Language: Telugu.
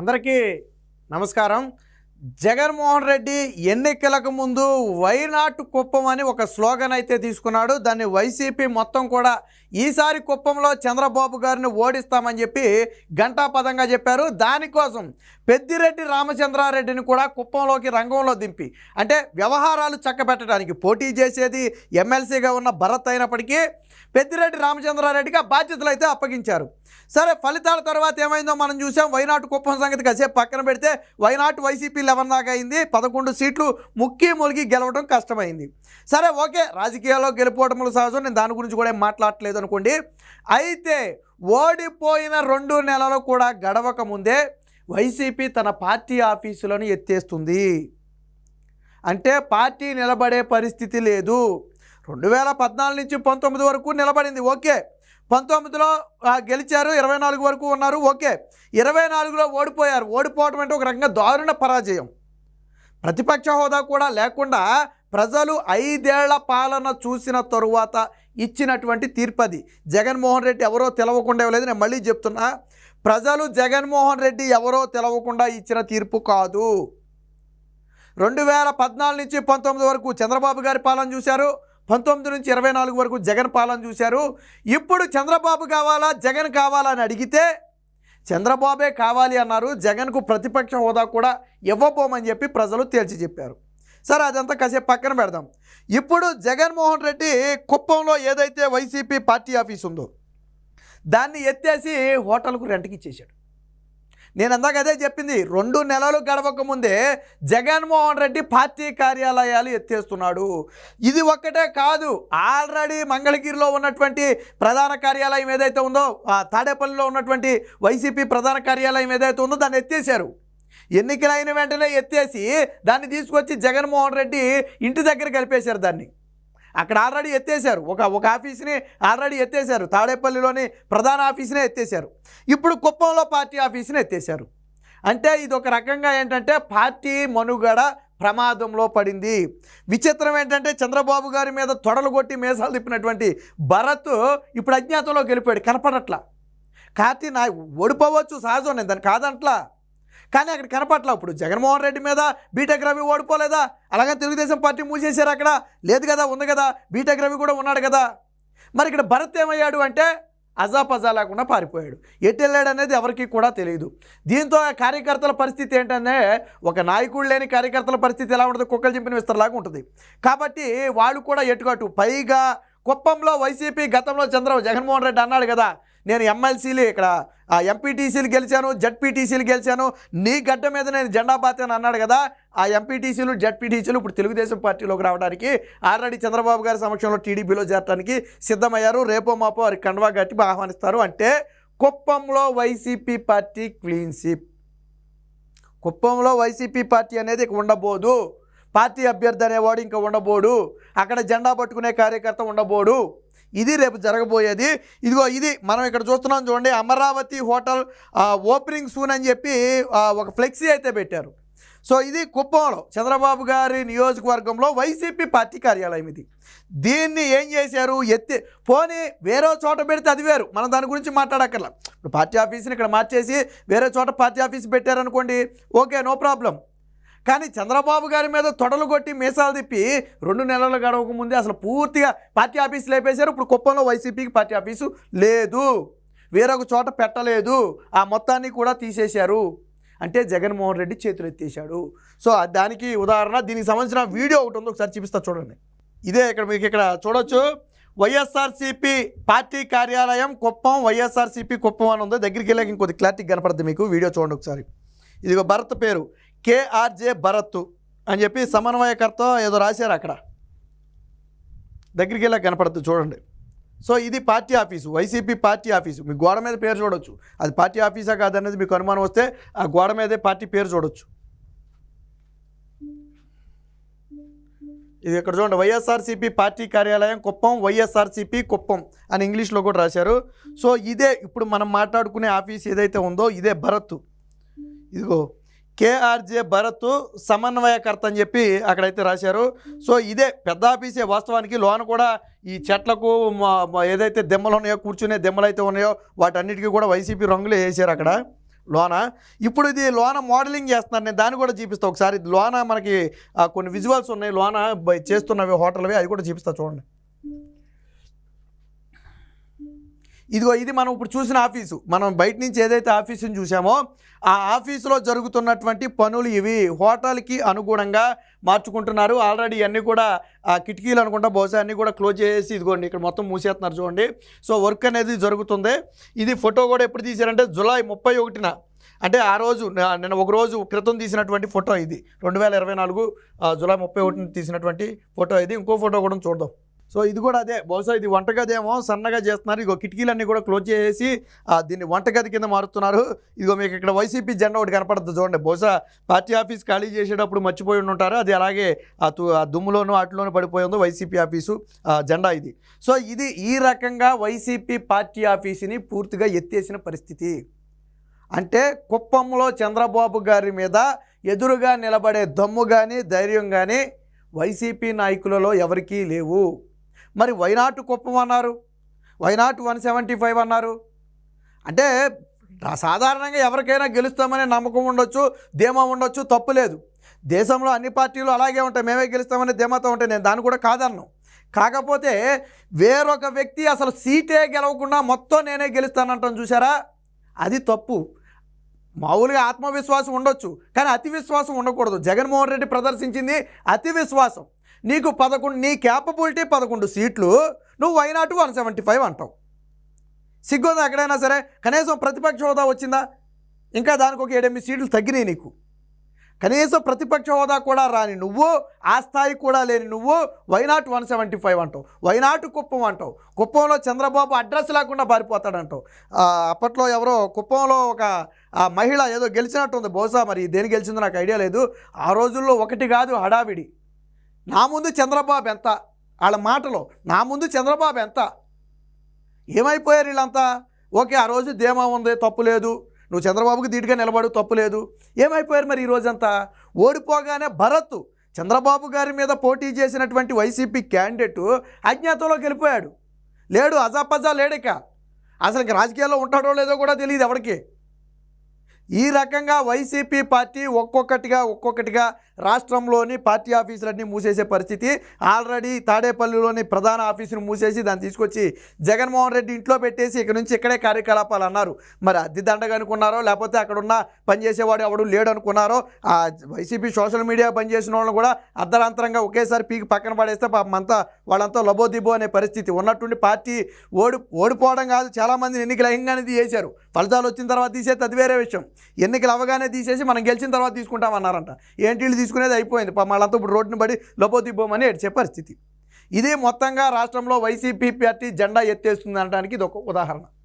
అందరికీ నమస్కారం. జగన్మోహన్ రెడ్డి ఎన్నికలకు ముందు వైనాటు కుప్పం అని ఒక స్లోగన్ అయితే తీసుకున్నాడు. దాన్ని వైసీపీ మొత్తం కూడా ఈసారి కుప్పంలో చంద్రబాబు గారిని ఓడిస్తామని చెప్పి ఘంటాపదంగా చెప్పారు. దానికోసం పెద్దిరెడ్డి రామచంద్రారెడ్డిని కూడా కుప్పంలోకి రంగంలో దింపి. అంటే వ్యవహారాలు చక్కబెట్టడానికి పోటీ చేసేది ఎమ్మెల్సీగా ఉన్న భరత్ అయినప్పటికీ పెద్దిరెడ్డి రామచంద్రారెడ్డికి ఆ బాధ్యతలు అయితే అప్పగించారు. సరే ఫలితాల తర్వాత ఏమైందో మనం చూసాం. వైనాటు కుప్పం సంగతి కాసేపు పక్కన పెడితే వైనాట్ వైసీపీ లెవెన్ దాకా అయింది. పదకొండు సీట్లు ముక్కి మొలిగి గెలవడం కష్టమైంది. సరే ఓకే రాజకీయాల్లో గెలిపోవటములు సహజం. నేను దాని గురించి కూడా మాట్లాడలేదు మాట్లాడట్లేదు అనుకోండి. అయితే ఓడిపోయిన రెండు నెలలు కూడా గడవక ముందే వైసీపీ తన పార్టీ ఆఫీసులను ఎత్తేస్తుంది. అంటే పార్టీ నిలబడే పరిస్థితి లేదు. రెండు వేల పద్నాలుగు నుంచి పంతొమ్మిది వరకు నిలబడింది. ఓకే పంతొమ్మిదిలో గెలిచారు ఇరవై నాలుగు వరకు ఉన్నారు ఓకే. ఇరవై నాలుగులో ఓడిపోయారు. ఓడిపోవడం అంటే ఒక రకంగా దారుణ పరాజయం. ప్రతిపక్ష హోదా కూడా లేకుండా ప్రజలు ఐదేళ్ళ పాలన చూసిన తరువాత ఇచ్చినటువంటి తీర్పది జగన్మోహన్ రెడ్డి ఎవరో తెలవకుండా ఇవ్వలేదు. నేను మళ్ళీ చెప్తున్నా ప్రజలు జగన్మోహన్ రెడ్డి ఎవరో తెలవకుండా ఇచ్చిన తీర్పు కాదు. రెండు వేల పద్నాలుగు నుంచి పంతొమ్మిది వరకు చంద్రబాబు గారి పాలన చూశారు. పంతొమ్మిది నుంచి ఇరవై నాలుగు వరకు జగన్ పాలన చూశారు. ఇప్పుడు చంద్రబాబు కావాలా జగన్ కావాలా అని అడిగితే చంద్రబాబే కావాలి అన్నారు. జగన్కు ప్రతిపక్ష హోదా కూడా ఇవ్వబోమని చెప్పి ప్రజలు తేల్చి చెప్పారు. సరే అదంతా కాసేపు పక్కన పెడదాం. ఇప్పుడు జగన్మోహన్ రెడ్డి కుప్పంలో ఏదైతే వైసీపీ పార్టీ ఆఫీస్ ఉందో దాన్ని ఎత్తేసి హోటల్కు రెంట్కి ఇచ్చేసాడు నేను అందాక అదే చెప్పింది రెండు నెలలు గడవక ముందే జగన్మోహన్ రెడ్డి పార్టీ కార్యాలయాలు ఎత్తేస్తున్నాడు. ఇది ఒక్కటే కాదు ఆల్రెడీ మంగళగిరిలో ఉన్నటువంటి ప్రధాన కార్యాలయం ఏదైతే ఉందో ఆ తాడేపల్లిలో ఉన్నటువంటి వైసీపీ ప్రధాన కార్యాలయం ఏదైతే ఉందో దాన్ని ఎత్తేసారు ఎన్నికలైన వెంటనే ఎత్తేసి దాన్ని తీసుకొచ్చి జగన్మోహన్ రెడ్డి ఇంటి దగ్గర కలిపేశారు దాన్ని. అక్కడ ఆల్రెడీ ఎత్తేసారు ఒక ఒక ఆఫీస్ని ఆల్రెడీ ఎత్తేసారు తాడేపల్లిలోని ప్రధాన ఆఫీస్నే ఎత్తేసారు ఇప్పుడు కుప్పంలో పార్టీ ఆఫీస్ని ఎత్తేసారు అంటే ఇది ఒక రకంగా ఏంటంటే పార్టీ మనుగడ ప్రమాదంలో పడింది. విచిత్రం ఏంటంటే చంద్రబాబు గారి మీద తొడలు కొట్టి మేసాలు తిప్పినటువంటి భరత్ ఇప్పుడు అజ్ఞాతంలో గెలిపాడు కనపడట్లా. కార్తీ నా ఓడిపోవచ్చు సహజం నేను దాన్ని కాదంట్లా. కానీ అక్కడ కనపట్ల ఇప్పుడు జగన్మోహన్ రెడ్డి మీద బీటెక్ రవి ఓడిపోలేదా? అలాగే తెలుగుదేశం పార్టీ మూసేశారు అక్కడ. లేదు కదా ఉంది కదా బీటెక్ రవి కూడా ఉన్నాడు కదా. మరి ఇక్కడ భరత్ ఏమయ్యాడు అంటే అజాపజా లేకుండా పారిపోయాడు. ఎటు వెళ్ళాడు అనేది ఎవరికి కూడా తెలియదు దీంతో ఆ కార్యకర్తల పరిస్థితి ఏంటంటే ఒక నాయకుడు లేని కార్యకర్తల పరిస్థితి ఎలా ఉంటుంది? కుక్కలు చింపిన విస్తరలాగా ఉంటుంది. కాబట్టి వాళ్ళు కూడా ఎటుకట్టు పైగా కుప్పంలో వైసీపీ గతంలో చంద్రబాబు జగన్మోహన్ రెడ్డి అన్నాడు కదా నేను ఎమ్మెల్సీలు ఇక్కడ ఆ ఎంపీటీసీలు గెలిచాను జడ్పీటీసీలు గెలిచాను నీ గడ్డ మీద నేను జెండా పాతాను అన్నాడు కదా ఆ ఎంపీటీసీలు జడ్పీటీసీలు ఇప్పుడు తెలుగుదేశం పార్టీలోకి రావడానికి ఆల్రెడీ చంద్రబాబు గారి సమక్షంలో టీడీపీలో చేరడానికి సిద్ధమయ్యారు రేపో మాపో వారికి కండవా గట్టి ఆహ్వానిస్తారు అంటే కుప్పంలో వైసీపీ పార్టీ క్లీన్ స్వీప్. కుప్పంలో వైసీపీ పార్టీ అనేది ఇక ఉండబోదు. పార్టీ అభ్యర్థి అనేవాడు ఇంకా ఉండబోడు. అక్కడ జెండా పట్టుకునే కార్యకర్త ఉండబోడు. ఇది రేపు జరగబోయేది. ఇదిగో ఇది మనం ఇక్కడ చూస్తున్నాం చూడండి అమరావతి హోటల్ ఓపెనింగ్ సూన్ అని చెప్పి ఒక ఫ్లెక్సీ అయితే పెట్టారు. సో ఇది కుప్పంలో చంద్రబాబు గారి నియోజకవర్గంలో వైసీపీ పార్టీ కార్యాలయం ఇది. దీన్ని ఏం చేశారు? ఎత్తి పోనీ వేరే చోట పెడితే అది వేరు. మనం దాని గురించి మాట్లాడక్కర్లా. ఇప్పుడు పార్టీ ఆఫీస్ని ఇక్కడ మార్చేసి వేరే చోట పార్టీ ఆఫీస్ పెట్టారనుకోండి ఓకే నో ప్రాబ్లం. కానీ చంద్రబాబు గారి మీద తొడలు కొట్టి మీసాలు తిప్పి రెండు నెలలు గడవక ముందే అసలు పూర్తిగా పార్టీ ఆఫీస్ లేపేశారు. ఇప్పుడు కుప్పంలో వైసీపీకి పార్టీ ఆఫీసు లేదు. వేరొక చోట పెట్టలేదు. ఆ మొత్తాన్ని కూడా తీసేశారు. అంటే జగన్మోహన్ రెడ్డి చేతులు ఎత్తేసాడు సో దానికి ఉదాహరణ దీనికి సంబంధించిన వీడియో ఒకటి ఉంది. ఒకసారి చూపిస్తా చూడండి. ఇదే ఇక్కడ మీకు ఇక్కడ చూడొచ్చు. వైఎస్ఆర్సీపీ పార్టీ కార్యాలయం కుప్పం వైఎస్ఆర్సీపీ కుప్పం అని ఉంది. దగ్గరికి వెళ్ళాక ఇంకొద్ది క్లారిటీ కనపడుతుంది మీకు. వీడియో చూడండి ఒకసారి. ఇదిగో భరత్ పేరు. కేఆర్జే భరత్ అని చెప్పి సమన్వయకర్త ఏదో రాశారు అక్కడ. దగ్గరికి వెళ్ళా కనపడుతుంది చూడండి. సో ఇది party office YCP party office. మీ గోడ మీద పేరు చూడొచ్చు. అది పార్టీ ఆఫీసా కాదనేది మీకు అనుమానం వస్తే ఆ గోడ మీదే పార్టీ పేరు చూడొచ్చు. ఇది ఇక్కడ చూడండి వైఎస్ఆర్సీపీ పార్టీ కార్యాలయం కుప్పం వైఎస్ఆర్సీపీ కుప్పం అని ఇంగ్లీష్లో కూడా రాశారు. సో ఇదే ఇప్పుడు మనం మాట్లాడుకునే ఆఫీస్ ఏదైతే ఉందో ఇదే భరత్. ఇదిగో కేఆర్జే భరత్ సమన్వయకర్త అని చెప్పి అక్కడైతే రాశారు. సో ఇదే పెద్ద ఆఫీసే వాస్తవానికి. లోన కూడా ఈ చెట్లకు మా- ఏదైతే దెమ్మలు ఉన్నాయో కూర్చునే దెమ్మలు అయితే ఉన్నాయో వాటన్నిటికీ కూడా వైసీపీ రంగులు వేసారు అక్కడ లోన. ఇప్పుడు ఇది లోన మోడలింగ్ చేస్తున్నారు. నేను దాన్ని కూడా చూపిస్తాను ఒకసారి. లోన మనకి కొన్ని విజువల్స్ ఉన్నాయి. లోన బై- చేస్తున్నవి హోటల్వి అది కూడా చూపిస్తా చూడండి. ఇదిగో ఇది మనం ఇప్పుడు చూసిన ఆఫీసు. మనం బయట నుంచి ఏదైతే ఆఫీసుని చూసామో ఆ ఆఫీసులో జరుగుతున్నటువంటి పనులు ఇవి హోటల్కి అనుగుణంగా మార్చుకుంటున్నారు. ఆల్రెడీ అన్నీ కూడా ఆ కిటికీలు అనుకుంటా బహుశా అన్నీ కూడా క్లోజ్ చేసి ఇదిగోండి ఇక్కడ మొత్తం మూసేస్తున్నారు చూడండి. సో వర్క్ అనేది జరుగుతుంది. ఇది ఫోటో కూడా ఎప్పుడు తీశారంటే జులై ముప్పై ఒకటిన. అంటే ఆ రోజు నేను ఒక రోజు క్రితం తీసినటువంటి ఫోటో ఇది. రెండు వేల ఇరవై నాలుగు ఆ, జులై ముప్పై ఒకటిన తీసినటువంటి ఫోటో ఇది. ఇంకో ఫోటో కూడా చూద్దాం. సో ఇది కూడా అదే బహుశా ఇది వంటగది ఏమో సన్నగా చేస్తున్నారు. ఇగో కిటికీలన్నీ కూడా క్లోజ్ చేసి దీన్ని వంటగది కింద మారుతున్నారు. ఇదిగో మీకు ఇక్కడ వైసీపీ జెండా ఒకటి కనపడుతుంది చూడండి. బహుశా పార్టీ ఆఫీస్ ఖాళీ చేసేటప్పుడు మర్చిపోయి ఉంటారు అది అలాగే ఆ తు ఆ దుమ్ములోనూ వాటిలోనూ పడిపోయింది వైసీపీ ఆఫీసు ఆ, జెండా ఇది. సో ఇది ఈ రకంగా వైసీపీ పార్టీ ఆఫీసుని పూర్తిగా ఎత్తేసిన పరిస్థితి. అంటే కుప్పంలో చంద్రబాబు గారి మీద ఎదురుగా నిలబడే దమ్ము కానీ ధైర్యం కానీ వైసీపీ నాయకులలో ఎవరికీ లేవు. మరి వైనాటు కుప్పం అన్నారు? వైనాటు వన్ సెవెంటీ ఫైవ్ అన్నారు? అంటే సాధారణంగా ఎవరికైనా గెలుస్తామనే నమ్మకం ఉండొచ్చు ధీమా ఉండొచ్చు తప్పు లేదు. దేశంలో అన్ని పార్టీలు అలాగే ఉంటాయి. మేమే గెలుస్తామనే ధీమాతో ఉంటాయి నేను దాన్ని కూడా కాదన్నాను కాకపోతే వేరొక వ్యక్తి అసలు సీటే గెలవకుండా మొత్తం నేనే గెలుస్తానంటాం చూసారా అది తప్పు. మామూలుగా ఆత్మవిశ్వాసం ఉండొచ్చు కానీ అతి విశ్వాసం ఉండకూడదు. జగన్మోహన్ రెడ్డి ప్రదర్శించింది అతి విశ్వాసం నీకు పదకొండు నీ క్యాపబిలిటీ పదకొండు సీట్లు నువ్వు వైనాటు వన్ సెవెంటీ ఫైవ్ అంటావు. సిగ్గుందా ఎక్కడైనా సరే? కనీసం ప్రతిపక్ష హోదా వచ్చిందా? ఇంకా దానికి ఒక ఏడెనిమిది సీట్లు తగ్గినాయి నీకు. కనీసం ప్రతిపక్ష హోదా కూడా రాని నువ్వు ఆ స్థాయి కూడా లేని నువ్వు వైనాట్ వన్ సెవెంటీ ఫైవ్ అంటావు. వైనాటు కుప్పం అంటావు. కుప్పంలో చంద్రబాబు అడ్రస్ లేకుండా పారిపోతాడంటావు. అప్పట్లో ఎవరో కుప్పంలో ఒక మహిళ ఏదో గెలిచినట్టుంది బహుశా మరి దేని గెలిచిందో నాకు ఐడియా లేదు. ఆ రోజుల్లో ఒకటి కాదు హడావిడి. నా ముందు చంద్రబాబు ఎంత? వాళ్ళ మాటలో నా ముందు చంద్రబాబు ఎంత? ఏమైపోయారు వీళ్ళంతా? ఓకే ఆ రోజు ధీమా ఉంది తప్పు లేదు. నువ్వు చంద్రబాబుకి ధీటుగా నిలబడు తప్పు లేదు. ఏమైపోయారు మరి ఈరోజంతా ఓడిపోగానే భరత్ చంద్రబాబు గారి మీద పోటీ చేసినటువంటి వైసీపీ క్యాండిడేట్ అజ్ఞాతంలోకి వెళ్ళిపోయాడు. లేడు అజాపజా లేడిక. అసలు ఇంక రాజకీయాల్లో ఉంటాడో లేదో కూడా తెలియదు ఎవరికి ఈ రకంగా వైసీపీ పార్టీ ఒక్కొక్కటిగా ఒక్కొక్కటిగా రాష్ట్రంలోని పార్టీ ఆఫీసులన్నీ మూసేసే పరిస్థితి. ఆల్రెడీ తాడేపల్లిలోని ప్రధాన ఆఫీసును మూసేసి దాన్ని తీసుకొచ్చి జగన్మోహన్ రెడ్డి ఇంట్లో పెట్టేసి ఇక్కడ నుంచి ఇక్కడే కార్యకలాపాలు అన్నారు. మరి అద్దె దండగా అనుకున్నారో లేకపోతే అక్కడున్న పనిచేసేవాడు ఎవడు లేడు అనుకున్నారో ఆ వైసీపీ సోషల్ మీడియా పనిచేసిన వాళ్ళని కూడా అర్ధరాంతరంగా ఒకేసారి పీకి పక్కన పడేస్తే పాపం అంతా వాళ్ళంతా లబోదిబో అనే పరిస్థితి. ఉన్నట్టుండి పార్టీ ఓడి ఓడిపోవడం కాదు చాలామంది ఎన్నికలు అయ్యంగానే తీసేశారు. ఫలితాలు వచ్చిన తర్వాత తీసేది అది వేరే విషయం. ఎన్నికలు అవగానే తీసేసి మనం గెలిచిన తర్వాత తీసుకుంటామన్నారంట. ఏంటి వీళ్ళు తీసుకునేది అయిపోయింది. పాపం వాళ్ళంతా ఇప్పుడు రోడ్డుని పడి లబోదిబ్బోమని ఏడ్చే పరిస్థితి. ఇది మొత్తంగా రాష్ట్రంలో వైసీపీ పార్టీ జెండా ఎత్తేస్తుంది అనడానికి ఇది ఒక ఉదాహరణ.